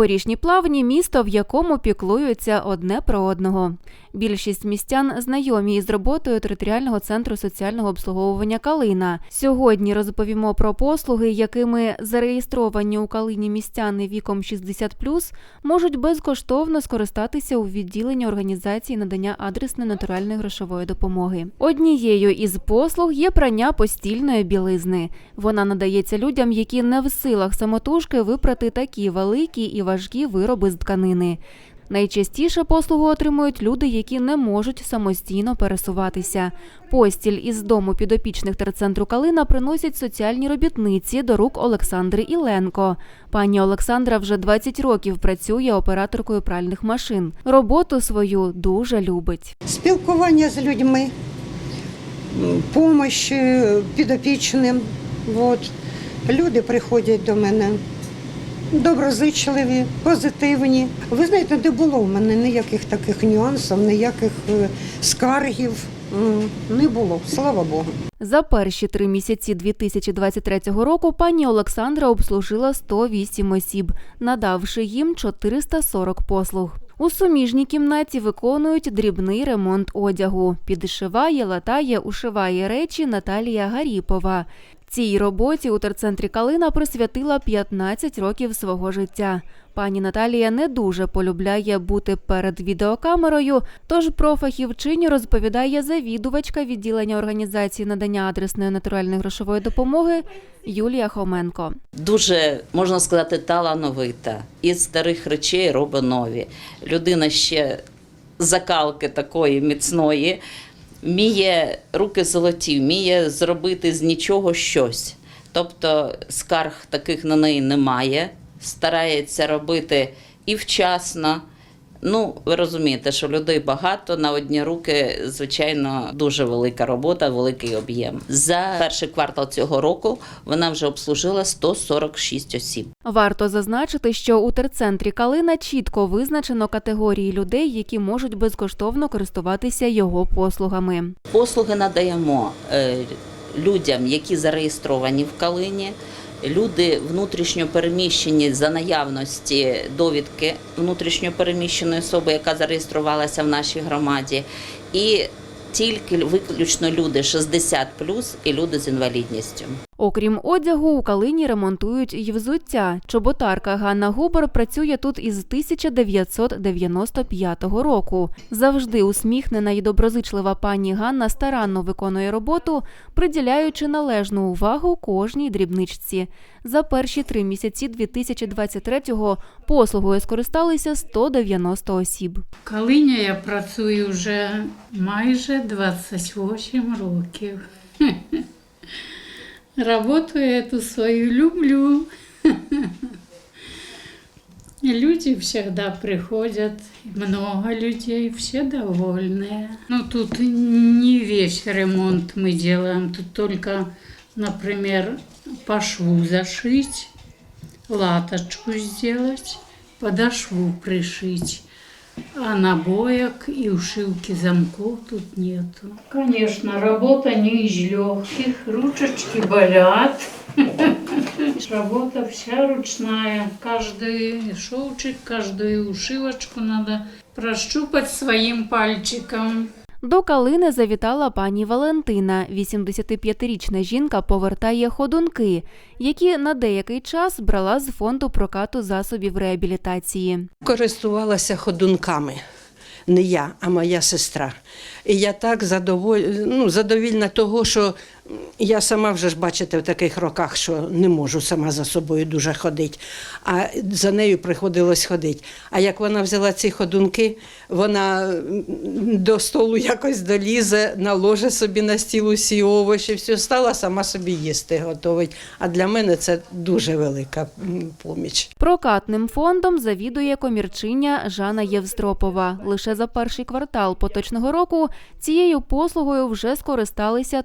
Горішні плавні місто, в якому піклуються одне про одного. Більшість містян знайомі із роботою територіального центру соціального обслуговування Калина. Сьогодні розповімо про послуги, якими зареєстровані у Калині містяни віком 60+, можуть безкоштовно скористатися у відділенні організації надання адресної натуральної грошової допомоги. Однією із послуг є прання постільної білизни. Вона надається людям, які не в силах самотужки випрати такі великі і важкі вироби з тканини. Найчастіше послугу отримують люди, які не можуть самостійно пересуватися. Постіль із дому підопічних терцентру Калина приносять соціальні робітниці до рук Олександри Іленко. Пані Олександра вже 20 років працює операторкою пральних машин. Роботу свою дуже любить. спілкування з людьми, допомога підопічним. От. Люди приходять до мене доброзичливі, позитивні. Ви знаєте, не було в мене ніяких таких нюансів, ніяких е, скаргів. Не було, слава Богу. За перші три місяці 2023 року пані Олександра обслужила 108 осіб, надавши їм 440 послуг. У суміжній кімнаті виконують дрібний ремонт одягу. Підшиває, латає, ушиває речі Наталія Гаріпова. Цій роботі у терцентрі Калина присвятила 15 років свого життя. Пані Наталія не дуже полюбляє бути перед відеокамерою, тож про фахівчиню розповідає завідувачка відділення організації надання адресної натуральної грошової допомоги Юлія Хоменко. дуже можна сказати талановита. Із старих речей робить нові. Людина ще закалки такої міцної, вміє руки золоті, вміє зробити з нічого щось. Тобто скарг таких на неї немає. Старається робити і вчасно. Ну, ви розумієте, що людей багато на одні руки, звичайно, дуже велика робота, великий об'єм. За перший квартал цього року вона вже обслужила 146 осіб. Варто зазначити, що у терцентрі Калина чітко визначено категорії людей, які можуть безкоштовно користуватися його послугами. Послуги надаємо е, людям, які зареєстровані в Калині. Люди внутрішньо переміщені за наявності довідки внутрішньо переміщеної особи, яка зареєструвалася в нашій громаді, і тільки виключно люди 60 і люди з інвалідністю. Окрім одягу, у Калині ремонтують й взуття. Чоботарка Ганна Губер працює тут із 1995 року. Завжди усміхнена і доброзичлива пані Ганна старанно виконує роботу, приділяючи належну увагу кожній дрібничці. За перші три місяці 2023-го послугою скористалися 190 осіб. В Калині я працюю вже майже 28 років. Работу я эту свою люблю. Люди всегда приходят, много людей, все довольные. Ну, тут не весь ремонт мы делаем, тут только, например, по шву зашить, латочку сделать, подошву пришить. А набоек и ушивки замков тут нету. Конечно, работа не из легких, ручечки болят. Работа вся ручная. Каждый шовчик, каждую ушивочку надо прощупать своим пальчиком. До Калини завітала пані Валентина. 85-річна жінка повертає ходунки, які на деякий час брала з фонду прокату засобів реабілітації. користувалася ходунками. Не я, а моя сестра. І я так задоволь... ну, задовільна того, що я сама вже ж бачите в таких роках, що не можу сама за собою дуже ходити, а за нею приходилось ходити. А як вона взяла ці ходунки, вона до столу якось долізе, наложить собі на стіл усі овочі, все стала сама собі їсти готовить. А для мене це дуже велика поміч. Прокатним фондом завідує комірчиня Жана Євстропова. Лише за перший квартал поточного року цією послугою вже скористалися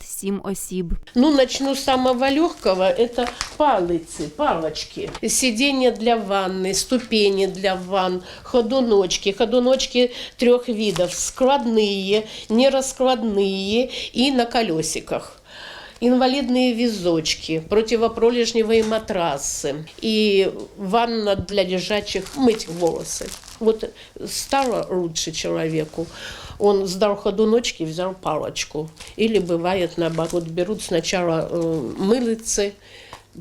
57 осіб. Ну, начну з самого легкого. Это палиці, палочки, сидіння для ванни, ступені для ванн, ходуночки, ходуночки трьох видів, складні, нераскладні і на колесиках. инвалидные визочки, противопролежневые матрасы и ванна для лежачих мыть волосы. Вот стало лучше человеку, он сдал ходуночки, взял палочку. Или бывает наоборот, берут сначала э, мылицы,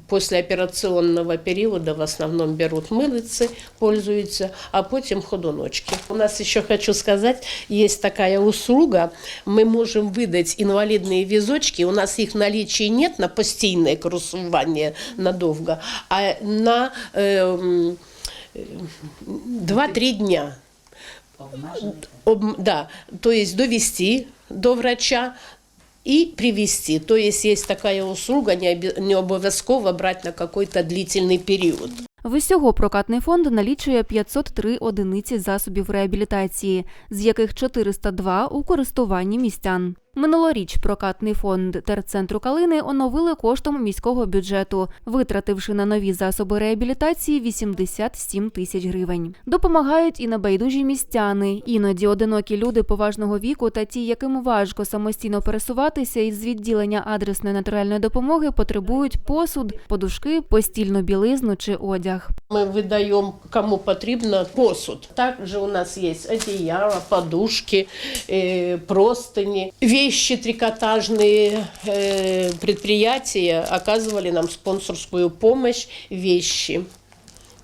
После операционного периода в основном берут мылицы, пользуются, а потом ходуночки. У нас еще хочу сказать, есть такая услуга. мы можем выдать инвалидные візочки. У нас их наличия нет на постійне курсування надолго, а на эм, е, 2-3 дня. Об, да, то есть довести до врача, и привести. То есть есть такая услуга, не, обов'язково брать на какой-то длительный период. Всього прокатний фонд налічує 503 одиниці засобів реабілітації, з яких 402 у користуванні містян. Минулоріч прокатний фонд терцентру Калини оновили коштом міського бюджету, витративши на нові засоби реабілітації 87 тисяч гривень. Допомагають і небайдужі містяни. Іноді одинокі люди поважного віку та ті, яким важко самостійно пересуватися із відділення адресної натуральної допомоги, потребують посуд, подушки, постільну білизну чи одяг. Мы выдаем, кому потребно, посуд. Также у нас есть одеяло, подушки, э, простыни. Вещи трикотажные э, предприятия оказывали нам спонсорскую помощь, вещи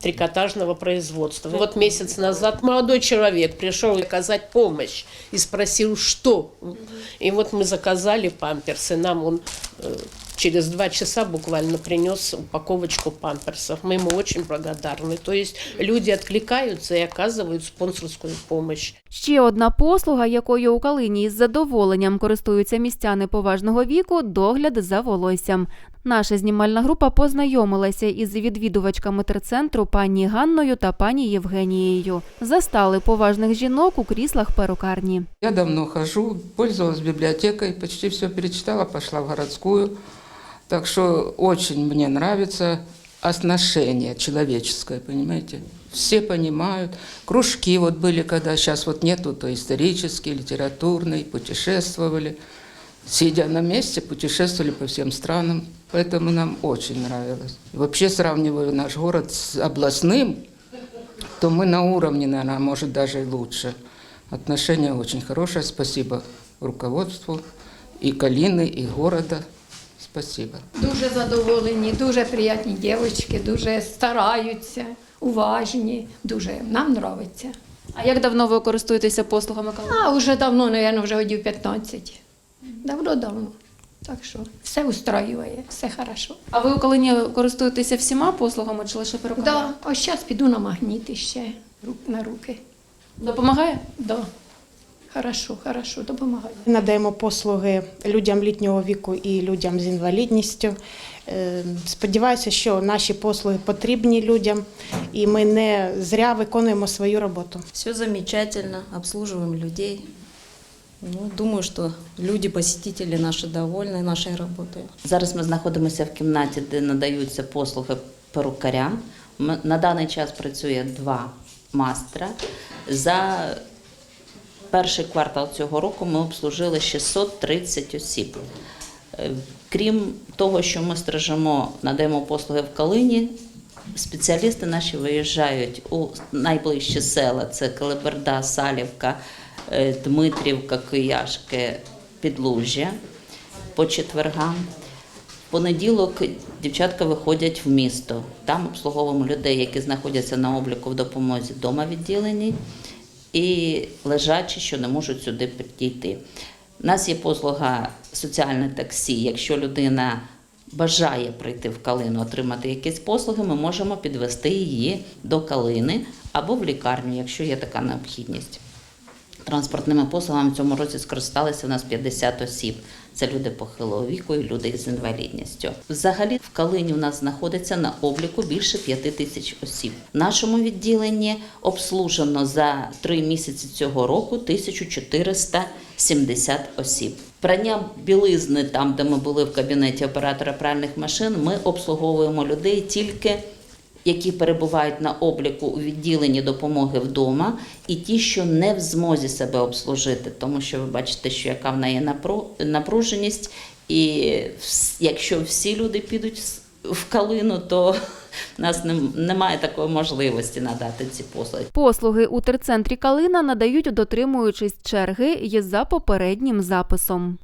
трикотажного производства. Вот месяц назад молодой человек пришел оказать помощь и спросил, что. И вот мы заказали памперсы. Нам он э, через два часа буквально принес упаковочку памперсов. Мы ему очень благодарны. То есть люди откликаются и оказывают спонсорскую помощь. Ще одна послуга, якою у Калині із задоволенням користуються містяни поважного віку догляд за волоссям. Наша знімальна група познайомилася із відвідувачками терцентру пані Ганною та пані Євгенією. Застали поважних жінок у кріслах перукарні. Я давно хожу, пользовалась библиотекой, почти все перечитала, пошла в городскую. Так что очень мне нравится отношение человеческое, понимаете? Все понимают. Кружки вот были, когда сейчас вот нету, то исторические, литературные, путешествовали. Сидя на месте, путешествовали по всем странам. Поэтому нам очень нравилось. Вообще сравниваю наш город с областным, то мы на уровне, наверное, может даже и лучше. Отношение очень хорошее. Спасибо руководству и Калины, и города. Спасибо. Дуже задоволені, дуже приятні дівчатки, дуже стараються, уважні. Дуже нам подобається. А як давно ви користуєтеся послугами Калини? А вже давно, мабуть, вже годів 15. Давно-давно. Так що все устраює, все хорошо. А ви у Калині користуєтеся всіма послугами чи лише перукарні? Да, ось зараз піду на магніти ще на руки. Допомагає? Да. Хорошо, хорошо, допомагає. Надаємо послуги людям літнього віку і людям з інвалідністю. Е, Сподіваюся, що наші послуги потрібні людям, і ми не зря виконуємо свою роботу. Все замечательно, обслуживаем людей. Ну, думаю, что люди, посетители наши довольны нашей работой. Зараз ми знаходимося в кімнаті, де надаються послуги перукарям. М- На даний час працює два мастера. За перший квартал цього року ми обслужили 630 осіб. Е, Крім того, що ми стрижемо, надаємо послуги в Калині, спеціалісти наші виїжджають у найближчі села: це Келеберда, Салівка, е, Дмитрівка, Кияшки, Підлужжя по четвергам. В понеділок дівчатка виходять в місто. Там обслуговуємо людей, які знаходяться на обліку в допомозі вдома відділеній, і лежачі, що не можуть сюди підійти. У нас є послуга соціальне таксі. Якщо людина бажає прийти в калину, отримати якісь послуги, ми можемо підвести її до калини або в лікарню, якщо є така необхідність. Транспортними послугами в цьому році скористалися у нас 50 осіб. Це люди похилого віку і люди з інвалідністю. Взагалі в Калині у нас знаходиться на обліку більше 5 тисяч осіб. В нашому відділенні обслужено за три місяці цього року 1470 осіб. Прання білизни, там де ми були в кабінеті оператора пральних машин, ми обслуговуємо людей тільки які перебувають на обліку у відділенні допомоги вдома, і ті, що не в змозі себе обслужити, тому що ви бачите, що яка в неї напру- напруженість, І якщо всі люди підуть в калину, то в нас немає такої можливості надати ці послуги. Послуги у терцентрі Калина надають, дотримуючись черги і за попереднім записом.